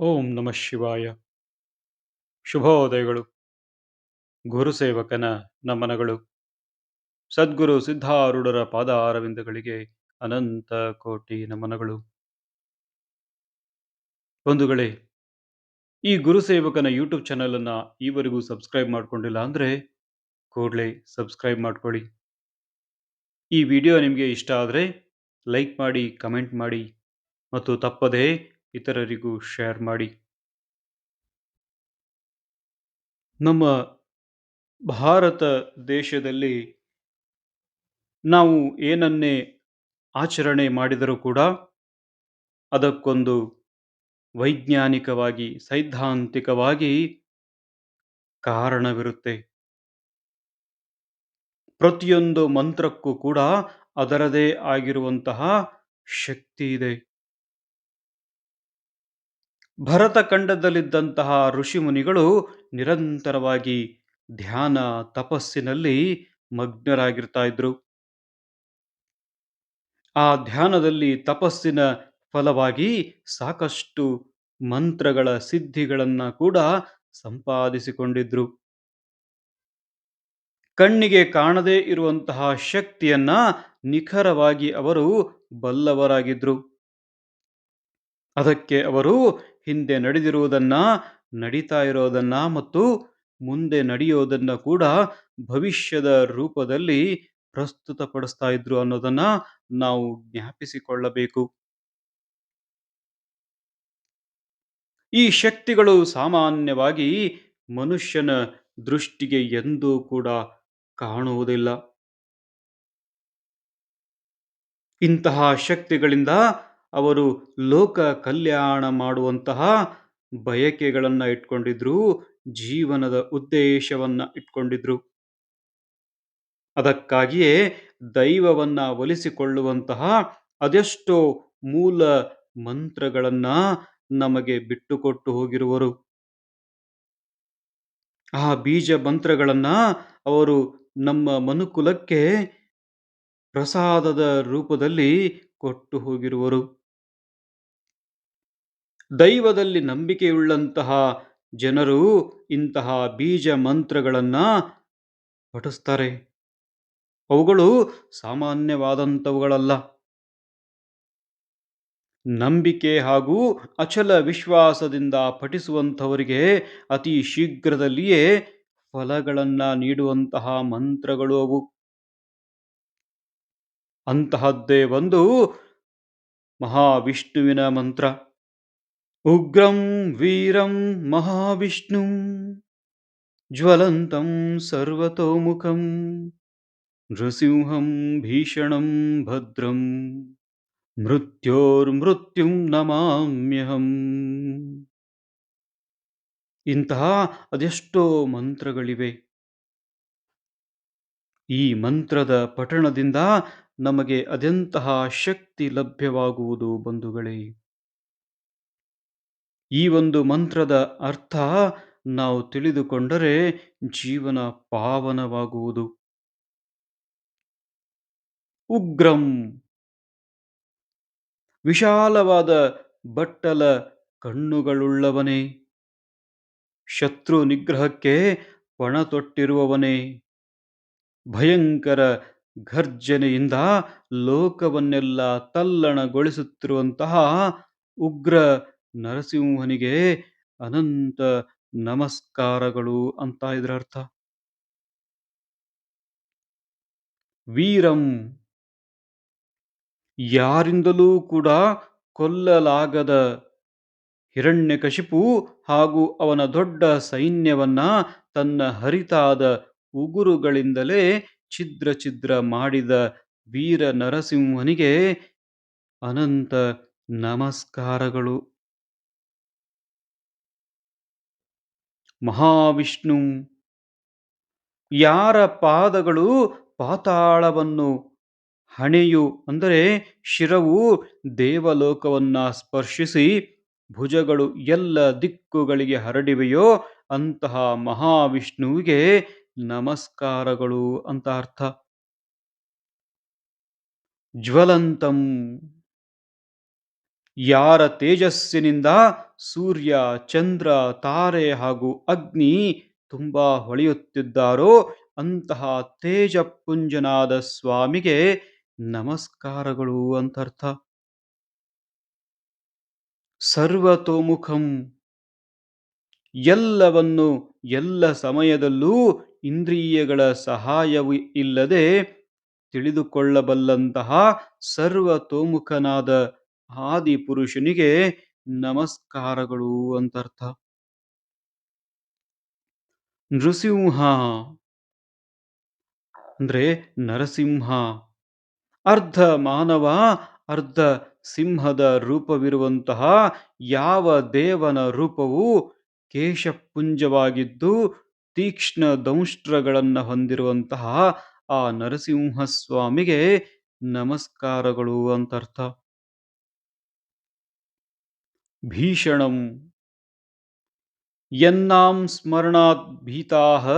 ಓಂ ನಮಃ ಶಿವಾಯ. ಶುಭೋದಯಗಳು. ಗುರುಸೇವಕನ ನಮನಗಳು. ಸದ್ಗುರು ಸಿದ್ಧಾರೂಢರ ಪಾದ ಅರವಿಂದಗಳಿಗೆ ಅನಂತ ಕೋಟಿ ನಮನಗಳು. ಬಂಧುಗಳೇ, ಈ ಗುರುಸೇವಕನ ಯೂಟ್ಯೂಬ್ ಚಾನಲನ್ನು ಈವರೆಗೂ ಸಬ್ಸ್ಕ್ರೈಬ್ ಮಾಡ್ಕೊಂಡಿಲ್ಲ ಅಂದರೆ ಕೂಡಲೇ ಸಬ್ಸ್ಕ್ರೈಬ್ ಮಾಡ್ಕೊಳ್ಳಿ. ಈ ವಿಡಿಯೋ ನಿಮಗೆ ಇಷ್ಟ ಆದರೆ ಲೈಕ್ ಮಾಡಿ, ಕಮೆಂಟ್ ಮಾಡಿ ಮತ್ತು ತಪ್ಪದೇ ಇತರರಿಗೂ ಶೇರ್ ಮಾಡಿ. ನಮ್ಮ ಭಾರತ ದೇಶದಲ್ಲಿ ನಾವು ಏನನ್ನೇ ಆಚರಣೆ ಮಾಡಿದರೂ ಕೂಡ ಅದಕ್ಕೊಂದು ವೈಜ್ಞಾನಿಕವಾಗಿ, ಸೈದ್ಧಾಂತಿಕವಾಗಿ ಕಾರಣವಿರುತ್ತೆ. ಪ್ರತಿಯೊಂದು ಮಂತ್ರಕ್ಕೂ ಕೂಡ ಅದರದೇ ಆಗಿರುವಂತಹ ಶಕ್ತಿ ಇದೆ. ಭರತ ಖಂಡದಲ್ಲಿದ್ದಂತಹ ಋಷಿಮುನಿಗಳು ನಿರಂತರವಾಗಿ ಧ್ಯಾನ ತಪಸ್ಸಿನಲ್ಲಿ ಮಗ್ನರಾಗಿರ್ತಾ ಇದ್ರು ಆ ಧ್ಯಾನದಲ್ಲಿ ತಪಸ್ಸಿನ ಫಲವಾಗಿ ಸಾಕಷ್ಟು ಮಂತ್ರಗಳ ಸಿದ್ಧಿಗಳನ್ನ ಕೂಡ ಸಂಪಾದಿಸಿಕೊಂಡಿದ್ರು. ಕಣ್ಣಿಗೆ ಕಾಣದೇ ಇರುವಂತಹ ಶಕ್ತಿಯನ್ನ ನಿಖರವಾಗಿ ಅವರು ಬಲ್ಲವರಾಗಿದ್ರು. ಅದಕ್ಕೆ ಅವರು ಹಿಂದೆ ನಡೆದಿರುವುದನ್ನ, ನಡೀತಾ ಇರೋದನ್ನ ಮತ್ತು ಮುಂದೆ ನಡೆಯೋದನ್ನ ಕೂಡ ಭವಿಷ್ಯದ ರೂಪದಲ್ಲಿ ಪ್ರಸ್ತುತಪಡಿಸ್ತಾ ಇದ್ರು ಅನ್ನೋದನ್ನ ನಾವು ಜ್ಞಾಪಿಸಿಕೊಳ್ಳಬೇಕು. ಈ ಶಕ್ತಿಗಳು ಸಾಮಾನ್ಯವಾಗಿ ಮನುಷ್ಯನ ದೃಷ್ಟಿಗೆ ಎಂದೂ ಕೂಡ ಕಾಣುವುದಿಲ್ಲ. ಇಂತಹ ಶಕ್ತಿಗಳಿಂದ ಅವರು ಲೋಕ ಕಲ್ಯಾಣ ಮಾಡುವಂತಹ ಬಯಕೆಗಳನ್ನು ಇಟ್ಕೊಂಡಿದ್ರು, ಜೀವನದ ಉದ್ದೇಶವನ್ನ ಇಟ್ಕೊಂಡಿದ್ರು. ಅದಕ್ಕಾಗಿಯೇ ದೈವವನ್ನ ಒಲಿಸಿಕೊಳ್ಳುವಂತಹ ಅದೆಷ್ಟೋ ಮೂಲ ಮಂತ್ರಗಳನ್ನ ನಮಗೆ ಬಿಟ್ಟುಕೊಟ್ಟು ಹೋಗಿರುವರು. ಆ ಬೀಜ ಮಂತ್ರಗಳನ್ನ ಅವರು ನಮ್ಮ ಮನುಕುಲಕ್ಕೆ ಪ್ರಸಾದದ ರೂಪದಲ್ಲಿ ಕೊಟ್ಟು ಹೋಗಿರುವರು. ದೈವದಲ್ಲಿ ನಂಬಿಕೆಯುಳ್ಳಂತಹ ಜನರು ಇಂತಹ ಬೀಜ ಮಂತ್ರಗಳನ್ನು ಪಠಿಸ್ತಾರೆ. ಅವುಗಳು ಸಾಮಾನ್ಯವಾದಂಥವುಗಳಲ್ಲ. ನಂಬಿಕೆ ಹಾಗೂ ಅಚಲ ವಿಶ್ವಾಸದಿಂದ ಪಠಿಸುವಂಥವರಿಗೆ ಅತಿ ಶೀಘ್ರದಲ್ಲಿಯೇ ಫಲಗಳನ್ನು ನೀಡುವಂತಹ ಮಂತ್ರಗಳು ಅವು. ಅಂತಹದ್ದೇ ಒಂದು ಮಹಾವಿಷ್ಣುವಿನ ಮಂತ್ರ. ಉಗ್ರಂ ವೀರಂ ಮಹಾವಿಷ್ಣು ಜ್ವಲಂತಂ ಸರ್ವತೋಮುಖಂ ನೃಸಿಂಹಂ ಭೀಷಣಂ ಭದ್ರಂ ಮೃತ್ಯೋರ್ಮೃತ್ಯುಂ ನಮಾಮ್ಯಹಂ ಇಂತಹ ಅದೆಷ್ಟೋ ಮಂತ್ರಗಳಿವೆ. ಈ ಮಂತ್ರದ ಪಠಣದಿಂದ ನಮಗೆ ಅದೆಂತಹ ಶಕ್ತಿ ಲಭ್ಯವಾಗುವುದು ಬಂಧುಗಳೇ. ಈ ಒಂದು ಮಂತ್ರದ ಅರ್ಥ ನಾವು ತಿಳಿದುಕೊಂಡರೆ ಜೀವನ ಪಾವನವಾಗುವುದು. ಉಗ್ರಂ. ವಿಶಾಲವಾದ ಬಟ್ಟಲ ಕಣ್ಣುಗಳುಳ್ಳವನೇ. ಶತ್ರು ನಿಗ್ರಹಕ್ಕೆ ಪಣ ತೊಟ್ಟಿರುವವನೇ ಭಯಂಕರ ಘರ್ಜನೆಯಿಂದ ಲೋಕವನ್ನೆಲ್ಲ ತಲ್ಲಣಗೊಳಿಸುತ್ತಿರುವಂತಹ ಉಗ್ರ ನರಸಿಂಹನಿಗೆ ಅನಂತ ನಮಸ್ಕಾರಗಳು ಅಂತ ಇದರ ಅರ್ಥ. ವೀರಂ ಯಾರಿಂದಲೂ ಕೂಡ ಕೊಲ್ಲಲಾಗದ ಹಿರಣ್ಯಕಶಿಪು ಹಾಗೂ ಅವನ ದೊಡ್ಡ ಸೈನ್ಯವನ್ನ ತನ್ನ ಹರಿತಾದ ಉಗುರುಗಳಿಂದಲೇ ಛಿದ್ರ ಛಿದ್ರ ಮಾಡಿದ ವೀರ ನರಸಿಂಹನಿಗೆ ಅನಂತ ನಮಸ್ಕಾರಗಳು. ಮಹಾವಿಷ್ಣು. ಯಾರ ಪಾದಗಳು ಪಾತಾಳವನ್ನು ಹಣೆಯು, ಅಂದರೆ ಶಿರವು ದೇವಲೋಕವನ್ನ ಸ್ಪರ್ಶಿಸಿ ಭುಜಗಳು ಎಲ್ಲ ದಿಕ್ಕುಗಳಿಗೆ ಹರಡಿವೆಯೋ ಅಂತಹ ಮಹಾವಿಷ್ಣುವಿಗೆ ನಮಸ್ಕಾರಗಳು ಅಂತ ಅರ್ಥ. ಜ್ವಲಂತಂ. ಯಾರ ತೇಜಸ್ಸಿನಿಂದ ಸೂರ್ಯ, ಚಂದ್ರ, ತಾರೆ ಹಾಗೂ ಅಗ್ನಿ ತುಂಬಾ ಹೊಳೆಯುತ್ತಿದ್ದಾರೋ ಅಂತಹ ತೇಜಪುಂಜನಾದ ಸ್ವಾಮಿಗೆ ನಮಸ್ಕಾರಗಳು ಅಂತರ್ಥ. ಸರ್ವತೋಮುಖಂ. ಎಲ್ಲವನ್ನು ಎಲ್ಲ ಸಮಯದಲ್ಲೂ ಇಂದ್ರಿಯಗಳ ಸಹಾಯವು ಇಲ್ಲದೆ ತಿಳಿದುಕೊಳ್ಳಬಲ್ಲಂತಹ ಸರ್ವತೋಮುಖನಾದ ಆದಿಪುರುಷನಿಗೆ ನಮಸ್ಕಾರಗಳು ಅಂತರ್ಥ. ನೃಸಿಂಹ ಅಂದ್ರೆ ನರಸಿಂಹ. ಅರ್ಧ ಮಾನವ, ಅರ್ಧ ಸಿಂಹದ ರೂಪವಿರುವಂತಹ ಯಾವ ದೇವನ ರೂಪವು ಕೇಶಪುಂಜವಾಗಿದ್ದು ತೀಕ್ಷ್ಣ ದಂಷ್ಟ್ರಗಳನ್ನು ಹೊಂದಿರುವಂತಹ ಆ ನರಸಿಂಹಸ್ವಾಮಿಗೆ ನಮಸ್ಕಾರಗಳು ಅಂತರ್ಥ. ಭೀಷಣಂ ಯನ್ನಾಂ ಸ್ಮರಣಾತ್ ಭೀತಾಹ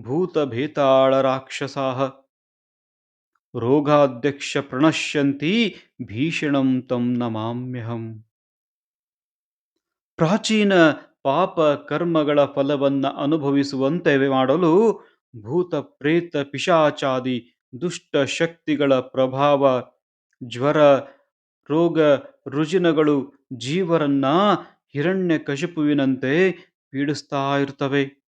ಭೂತಭೇತಾಳ ರಾಕ್ಷಸಾಹ ರೋಗಾಧ್ಯಕ್ಷ ಪ್ರಣಶ್ಯಂತಿ ಭೀಷಣಂ ತಂ ನಮಾಮ್ಯಹಂ ಪ್ರಾಚೀನ ಪಾಪ ಕರ್ಮಗಳ ಫಲವನ್ನ ಅನುಭವಿಸುವಂತೆ ಮಾಡಲು ಭೂತ ಪ್ರೇತ ಪಿಶಾಚಾದಿ ದುಷ್ಟ ಶಕ್ತಿಗಳ ಪ್ರಭಾವ, ಜ್ವರ, ರೋಗ, ರುಜಿನಗಳು ಜೀವರನ್ನ ಹಿರಣ್ಯ ಕಶಿಪುವಿನಂತೆ ಪೀಡಿಸ್ತಾ ಇರ್ತವೆ.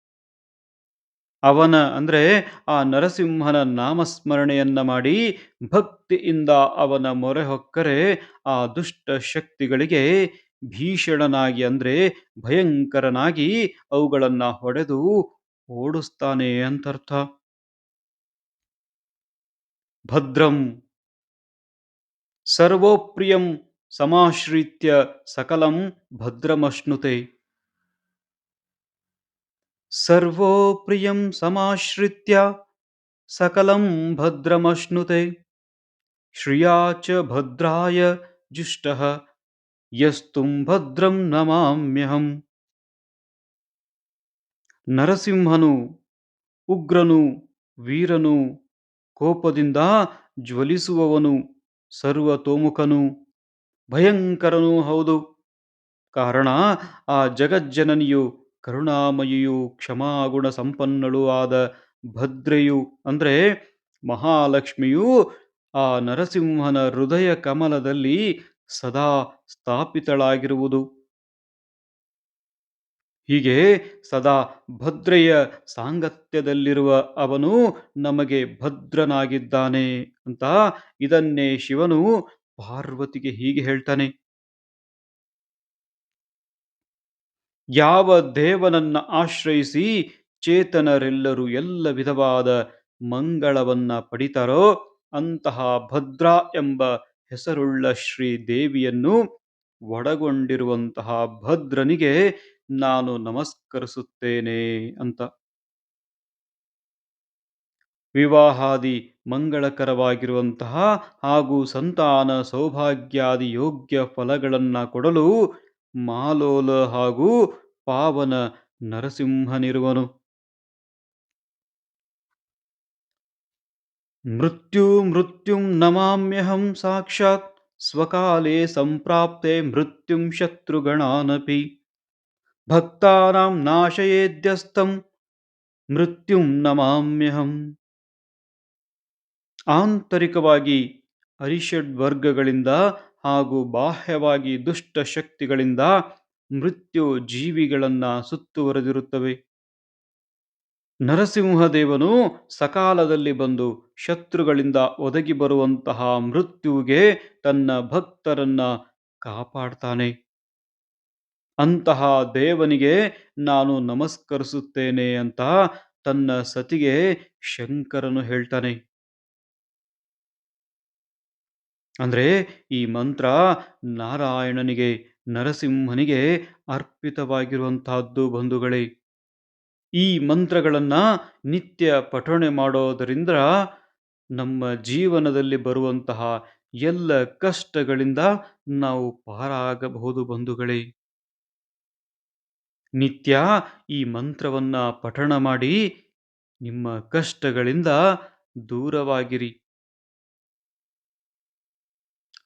ಅವನ, ಅಂದ್ರೆ ಆ ನರಸಿಂಹನ ನಾಮಸ್ಮರಣೆಯನ್ನ ಮಾಡಿ ಭಕ್ತಿಯಿಂದ ಅವನ ಮೊರೆ ಹೊಕ್ಕರೆ ಆ ದುಷ್ಟ ಶಕ್ತಿಗಳಿಗೆ ಭೀಷಣನಾಗಿ, ಅಂದ್ರೆ ಭಯಂಕರನಾಗಿ ಅವುಗಳನ್ನ ಹೊಡೆದು ಓಡಿಸ್ತಾನೆ ಅಂತರ್ಥ. ಭದ್ರಂ ಸರ್ವೋಪ್ರಿಯಂ ಸಮಾಶ್ರಿತ್ಯ ಸಕಲಂ ಭದ್ರಮಶ್ನುತೆ. ಸರ್ವೋಪ್ರಿಯಂ ಸಮಾಶ್ರಿತ್ಯ ಸಕಲಂ ಭದ್ರಮಶ್ನುತೆ. ಶ್ರಿಯಾ ಚ ಭದ್ರಾಯ ಜುಷ್ಟಃ ಯಸ್ತುಂ ಭದ್ರಂ ನಮಾಮ್ಯಹಂ. ನರಸಿಂಹನು, ಉಗ್ರನು, ವೀರನು, ಕೋಪದಿಂದ ಜ್ವಲಿಸುವವನು, ಸರ್ವತೋಮುಖನು. ಭಯಂಕರನೂ ಹೌದು. ಕಾರಣ, ಆ ಜಗಜ್ಜನನಿಯು ಕರುಣಾಮಯಿಯು ಕ್ಷಮಾಗುಣ ಸಂಪನ್ನಳು ಆದ ಭದ್ರೆಯು, ಅಂದ್ರೆ ಮಹಾಲಕ್ಷ್ಮಿಯು ಆ ನರಸಿಂಹನ ಹೃದಯ ಕಮಲದಲ್ಲಿ ಸದಾ ಸ್ಥಾಪಿತಳಾಗಿರುವುದು. ಹೀಗೆ ಸದಾ ಭದ್ರೆಯ ಸಾಂಗತ್ಯದಲ್ಲಿರುವ ಅವನು ನಮಗೆ ಭದ್ರನಾಗಿದ್ದಾನೆ ಅಂತ ಇದನ್ನೇ ಶಿವನು ಪಾರ್ವತಿಗೆ ಹೀಗೆ ಹೇಳ್ತಾನೆ, ಯಾವ ದೇವನನ್ನ ಆಶ್ರಯಿಸಿ ಚೇತನರೆಲ್ಲರೂ ಎಲ್ಲ ವಿಧವಾದ ಮಂಗಳವನ್ನ ಪಡಿತಾರೋ ಅಂತಹ ಭದ್ರ ಎಂಬ ಹೆಸರುಳ್ಳ ಶ್ರೀ ದೇವಿಯನ್ನು ಒಡಗೊಂಡಿರುವಂತಹ ಭದ್ರನಿಗೆ ನಾನು ನಮಸ್ಕರಿಸುತ್ತೇನೆ ಅಂತ. ವಿವಾಹಾದಿ ಮಂಗಳಕರವಾಗಿರುವಂತಹ ಹಾಗೂ ಸಂತಾನ ಸೌಭಾಗ್ಯಾದಿ ಯೋಗ್ಯ ಫಲಗಳನ್ನು ಕೊಡಲು ಮಾಲೋಲ ಹಾಗೂ ಪಾವನ ನರಸಿಂಹನಿರುವನು ಮೃತ್ಯು ಮೃತ್ಯುಂ ನಮಾಮ್ಯಹಂ ಸಾಕ್ಷಾತ್ ಸ್ವಕಾಲೇ ಸಂಪ್ರಾಪ್ತೆ ಮೃತ್ಯುಂ ಶತ್ರುಗಣಾನಪಿ. ಭಕ್ತಾನಾಂ ನಾಶಯೇದ್ಯಸ್ತಂ ಮೃತ್ಯುಂ ನಮಾಮ್ಯಹಂ. ಆಂತರಿಕವಾಗಿ ಅರಿಷಡ್ ವರ್ಗಗಳಿಂದ ಹಾಗೂ ಬಾಹ್ಯವಾಗಿ ದುಷ್ಟ ಶಕ್ತಿಗಳಿಂದ ಮೃತ್ಯು ಜೀವಿಗಳನ್ನು ಸುತ್ತುವರೆದಿರುತ್ತವೆ. ನರಸಿಂಹದೇವನು ಸಕಾಲದಲ್ಲಿ ಬಂದು ಶತ್ರುಗಳಿಂದ ಒದಗಿ ಬರುವಂತಹ ಮೃತ್ಯುವಿಗೆ ತನ್ನ ಭಕ್ತರನ್ನ ಕಾಪಾಡ್ತಾನೆ. ಅಂತಹ ದೇವನಿಗೆ ನಾನು ನಮಸ್ಕರಿಸುತ್ತೇನೆ ಅಂತ ತನ್ನ ಸತಿಗೆ ಶಂಕರನು ಹೇಳ್ತಾನೆ. ಅಂದ್ರೆ ಈ ಮಂತ್ರ ನಾರಾಯಣನಿಗೆ, ನರಸಿಂಹನಿಗೆ ಅರ್ಪಿತವಾಗಿರುವಂತಹದ್ದು ಬಂಧುಗಳೇ. ಈ ಮಂತ್ರಗಳನ್ನು ನಿತ್ಯ ಪಠಣೆ ಮಾಡೋದರಿಂದ ನಮ್ಮ ಜೀವನದಲ್ಲಿ ಬರುವಂತಹ ಎಲ್ಲ ಕಷ್ಟಗಳಿಂದ ನಾವು ಪಾರಾಗಬಹುದು ಬಂಧುಗಳೇ. ನಿತ್ಯ ಈ ಮಂತ್ರವನ್ನ ಪಠಣ ಮಾಡಿ ನಿಮ್ಮ ಕಷ್ಟಗಳಿಂದ ದೂರವಾಗಿರಿ.